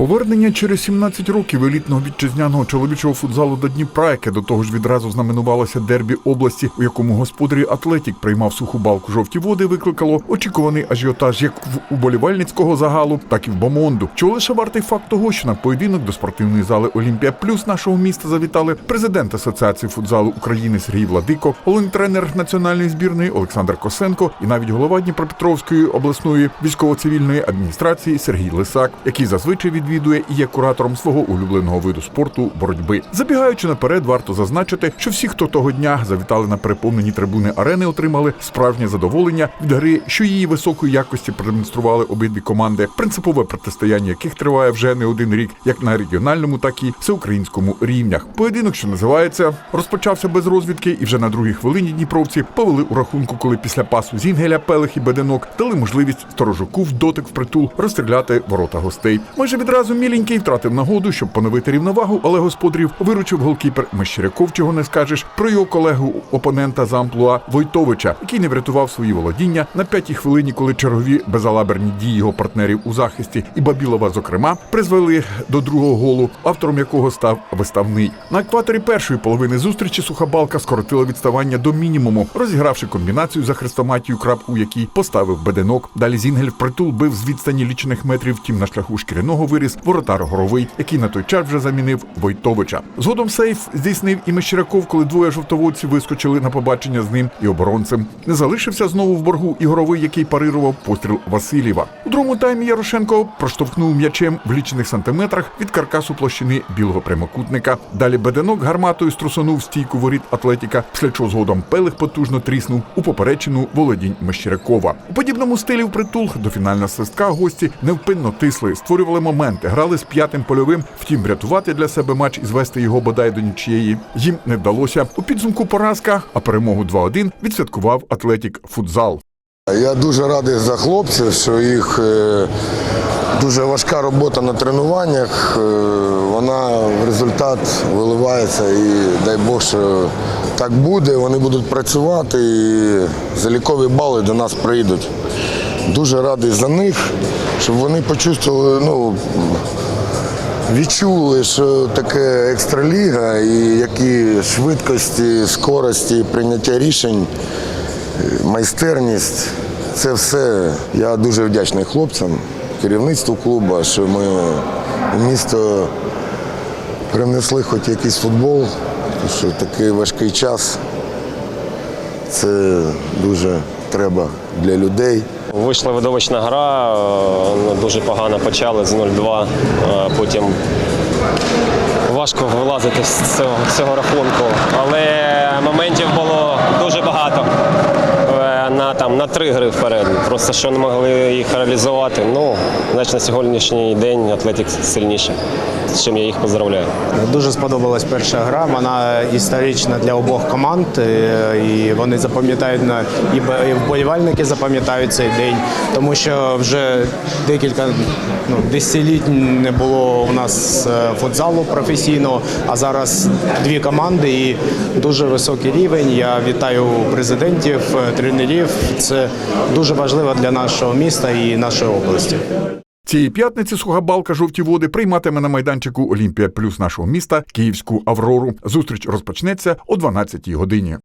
Повернення через 17 років елітного вітчизняного чоловічого футзалу до Дніпра, яке до того ж відразу знаменувалося дербі області, у якому господарі Атлетік приймав суху балку жовті води, викликало очікуваний ажіотаж як в уболівальницького загалу, так і в Бомонду. Чого лише вартий факт того, що на поєдинок до спортивної зали Олімпія Плюс нашого міста завітали президент Асоціації футзалу України Сергій Владико, головний тренер національної збірної Олександр Косенко і навіть голова Дніпропетровської обласної військово-цивільної адміністрації Сергій Лисак, який зазвичай відвідує і є куратором свого улюбленого виду спорту боротьби. Забігаючи наперед, варто зазначити, що всі, хто того дня завітали на переповнені трибуни арени, отримали справжнє задоволення від гри, що її високої якості продемонстрували обидві команди, принципове протистояння яких триває вже не один рік, як на регіональному, так і всеукраїнському рівнях. Поєдинок, що називається, розпочався без розвідки, і вже на другій хвилині дніпровці повели у рахунку, коли після пасу Зінгеля, Пелих і Беденок дали можливість сторожуку в дотик в розстріляти ворота гостей. Майже відразу міленький втратив нагоду, щоб поновити рівновагу, але господарів виручив голкіпер Мещеряков, чого не скажеш про його колегу опонента з амплуа Войтовича, який не врятував свої володіння на п'ятій хвилині, коли чергові безалаберні дії його партнерів у захисті і Бабілова, зокрема, призвели до другого голу, автором якого став виставний. На екваторі першої половини зустрічі сухабалка скоротила відставання до мінімуму, розігравши комбінацію за хрестоматію, крапку якій поставив беденок. Далі Зінгель впритул бив з відстані лічених метрів. Втім, на шляху шкіряного виріс воротар горовий, який на той час вже замінив Войтовича. Згодом сейф здійснив і Мещеряков, коли двоє жовтоводців вискочили на побачення з ним і оборонцем. Не залишився знову в боргу і горовий, який парирував постріл Васильєва. У другому таймі Ярошенко проштовхнув м'ячем в лічених сантиметрах від каркасу площини білого прямокутника. Далі беденок гарматою струсонув стійку воріт Атлетіка, після чого згодом Пелих потужно тріснув у поперечину володінь Мещерякова. У подібному стилі впритул до фінального свистка гості невпинно тисли, створювали моменти, грали з п'ятим польовим. Втім, врятувати для себе матч і звести його бодай до нічиєї їм не вдалося. У підсумку поразка, а перемогу 2-1 відсвяткував Атлетік Футзал. Я дуже радий за хлопців, що їх е, дуже важка робота на тренуваннях. е, Вона в результат виливається і дай Бог, що так буде. Вони будуть працювати і залікові бали до нас прийдуть. Дуже радий за них, щоб вони почувствували, ну, відчули, що таке екстраліга і які швидкості, скорості, прийняття рішень майстерність це все. Я дуже вдячний хлопцям, керівництву клубу, що ми в місто принесли хоч якийсь футбол, що такий важкий час. Це дуже треба для людей. Вийшла видовищна гра, е, ну, дуже погано почали з 0-2. е, Потім важко вилазити з цього, цього рахунку. Але моментів було дуже багато е, на, там, на три гри вперед. Просто що не могли їх реалізувати. Ну, значить, на сьогоднішній день Атлетик сильніше. З чим я їх поздравляю. Дуже сподобалась перша гра. Вона історична для обох команд, е, і вони запам'ятають на і вболівальники запам'ятають цей день, тому що вже декілька ну, десятиліть не було у нас е, футзалу професійного, а зараз дві команди і дуже високий рівень. Я вітаю президентів, е, тренерів. Це дуже важливо для нашого міста і нашої області. Цієї п'ятниці сухабалка жовті води прийматиме на майданчику Олімпія Плюс нашого міста Київську Аврору. Зустріч розпочнеться о 12-й годині.